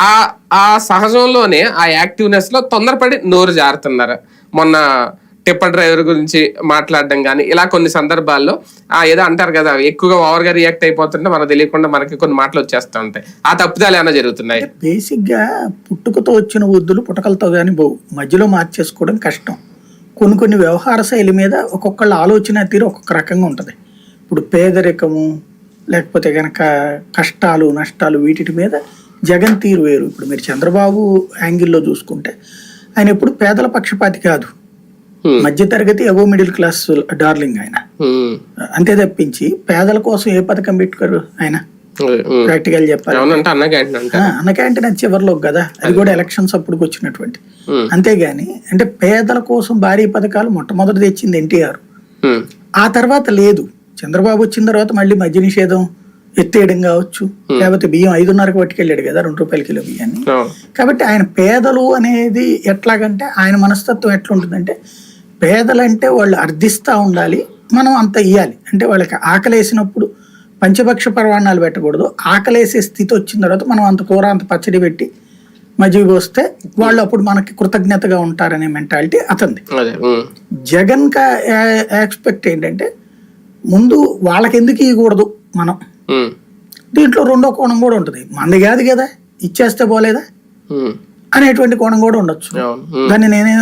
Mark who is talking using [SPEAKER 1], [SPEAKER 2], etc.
[SPEAKER 1] ఆ ఆ సహజంలోనే ఆ యాక్టివ్నెస్లో తొందరపడి నోరు జారుతున్నారు. మొన్న టిప్పర్ డ్రైవర్ గురించి మాట్లాడడం కానీ ఇలా కొన్ని సందర్భాల్లో ఆ ఏదో అంటారు కదా ఎక్కువగా ఓవర్గా రియాక్ట్ అయిపోతుంటే మనకు తెలియకుండా మనకి కొన్ని మాటలు వచ్చేస్తూ ఉంటాయి. ఆ తప్పుదాలు ఏమైనా జరుగుతున్నాయి?
[SPEAKER 2] బేసిక్గా పుట్టుకతో వచ్చిన వద్దులు పుటకలతో కానీ పోవు. మధ్యలో మార్చేసుకోవడం కష్టం. కొన్ని కొన్ని వ్యవహార శైలి మీద ఒక్కొక్కళ్ళ ఆలోచన తీరు ఒక్కొక్క రకంగా ఉంటుంది. ఇప్పుడు పేదరికము లేకపోతే కనుక కష్టాలు నష్టాలు వీటి మీద జగన్ తీరు వేరు. ఇప్పుడు మీరు చంద్రబాబు యాంగిల్లో చూసుకుంటే ఆయన ఎప్పుడు పేదల పక్షపాతి కాదు. మధ్యతరగతి ఎగో మిడిల్ క్లాస్ డార్లింగ్ ఆయన. అంతే తప్పించి పేదల కోసం ఏ పథకం పెట్టుకోరు ఆయన. ప్రాక్టికల్ చెప్పాలి
[SPEAKER 1] అన్న క్యాంటీన్
[SPEAKER 2] అది చివరిలో కదా. అది కూడా ఎలక్షన్స్ అప్పుడు వచ్చినటువంటి. అంతేగాని అంటే పేదల కోసం భారీ పథకాలు మొట్టమొదటి తెచ్చింది ఎన్టీఆర్. ఆ తర్వాత లేదు. చంద్రబాబు వచ్చిన తర్వాత మళ్ళీ మద్య నిషేధం ఎత్తేయడం కావచ్చు లేకపోతే బియ్యం ఐదున్నరకు పట్టుకెళ్ళాడు కదా రెండు రూపాయల కిలో బియ్యాన్ని. కాబట్టి ఆయన పేదలు అనేది ఎట్లాగంటే ఆయన మనస్తత్వం ఎట్లుంటుందంటే పేదలంటే వాళ్ళు అర్థిస్తూ ఉండాలి మనం అంత ఇవ్వాలి అంటే వాళ్ళకి ఆకలేసినప్పుడు పంచభక్ష పర్వాణాలు పెట్టకూడదు ఆకలేసే స్థితి వచ్చిన తర్వాత మనం అంత కూర అంత పచ్చడి పెట్టి మజ్జిగ పోస్తే వాళ్ళు అప్పుడు మనకి కృతజ్ఞతగా ఉంటారనే మెంటాలిటీ
[SPEAKER 1] ఉమ్.
[SPEAKER 2] జగన్ కా ఎక్స్పెక్ట్ ఏంటంటే ముందు వాళ్ళకి ఎందుకు ఇవ్వకూడదు మనం. దీంట్లో రెండో కోణం కూడా ఉంటుంది మంది కాదు కదా ఇచ్చేస్తే పోలేదా. అనేటువంటి కోణం కూడా ఉండొచ్చు. దాన్ని నేనే